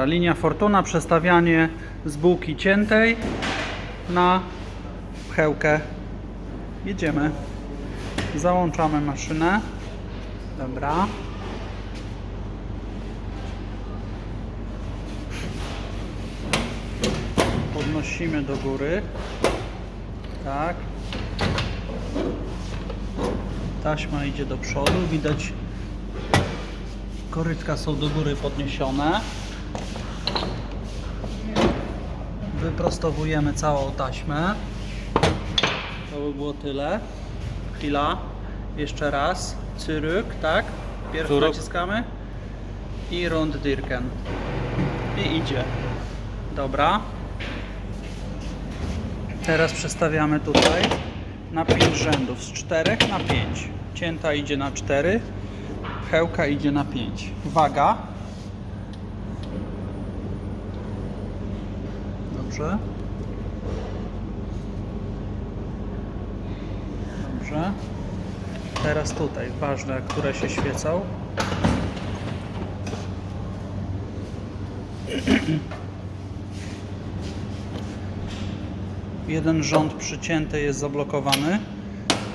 Dobra, linia Fortuna, przestawianie z bułki ciętej na pchełkę. Jedziemy. Załączamy maszynę. Dobra. Podnosimy do góry. Tak. Taśma idzie do przodu. Widać korytka są do góry podniesione. Wyprostowujemy całą taśmę. To by było tyle. Chwila. Jeszcze raz. Cyryk, tak? Pierwszy Zurück. naciskamy. I Runddirken. I idzie. Dobra. Teraz przestawiamy tutaj na 5 rzędów. Z 4 na 5. Cięta idzie na 4. Pchełka idzie na 5. Waga. Dobrze. Dobrze. Teraz tutaj ważne, które się świecą. Jeden rząd przycięty jest zablokowany.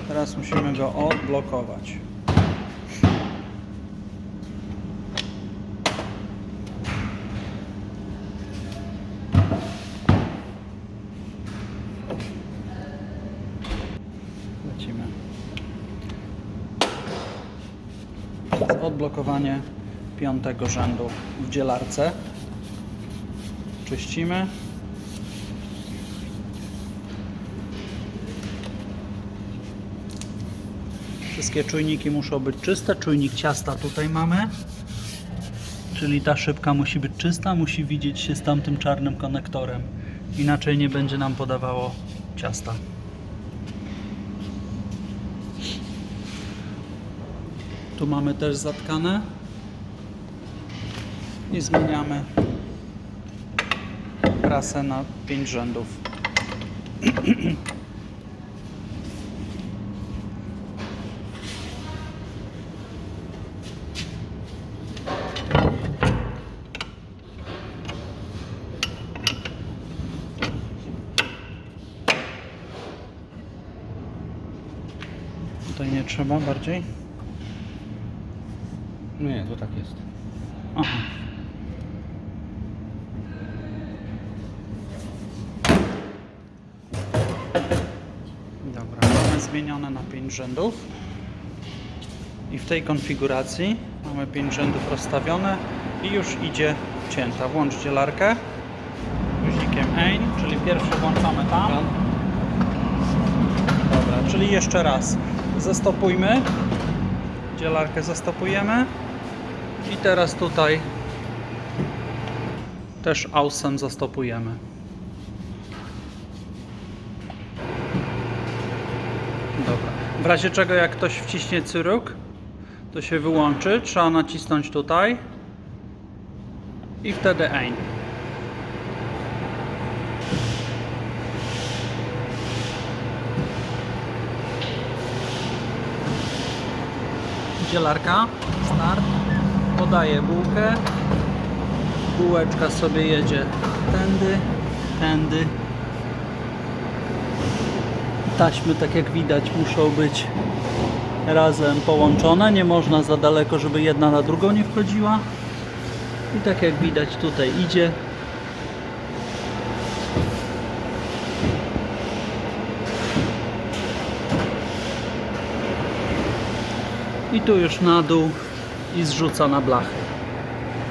Teraz musimy go odblokować. Odblokowanie piątego rzędu w dzielarce. Czyścimy. Wszystkie czujniki muszą być czyste. Czujnik ciasta tutaj mamy. Czyli ta szybka musi być czysta, musi widzieć się z tamtym czarnym konektorem. Inaczej nie będzie nam podawało ciasta. Tu mamy też zatkane. I zmieniamy prasę na 5 rzędów. Tutaj nie trzeba bardziej. Nie, to tak jest. Aha. Dobra, mamy zmienione na 5 rzędów. I w tej konfiguracji mamy 5 rzędów rozstawione i już idzie cięta. Włącz dzielarkę guzikiem EIN, czyli pierwszy włączamy tam. Dobra, czyli jeszcze raz. Zastopujmy. Dzielarkę zastopujemy. I teraz tutaj też ausem zastopujemy. Dobra. W razie czego jak ktoś wciśnie cyruk, to się wyłączy. Trzeba nacisnąć tutaj i wtedy EIN. Dzielarka, start, podaje bułkę, bułeczka sobie jedzie tędy, tędy. Taśmy, tak jak widać, muszą być razem połączone, nie można za daleko, żeby jedna na drugą nie wchodziła. I tak jak widać tutaj idzie. I tu już na dół i zrzuca na blachę.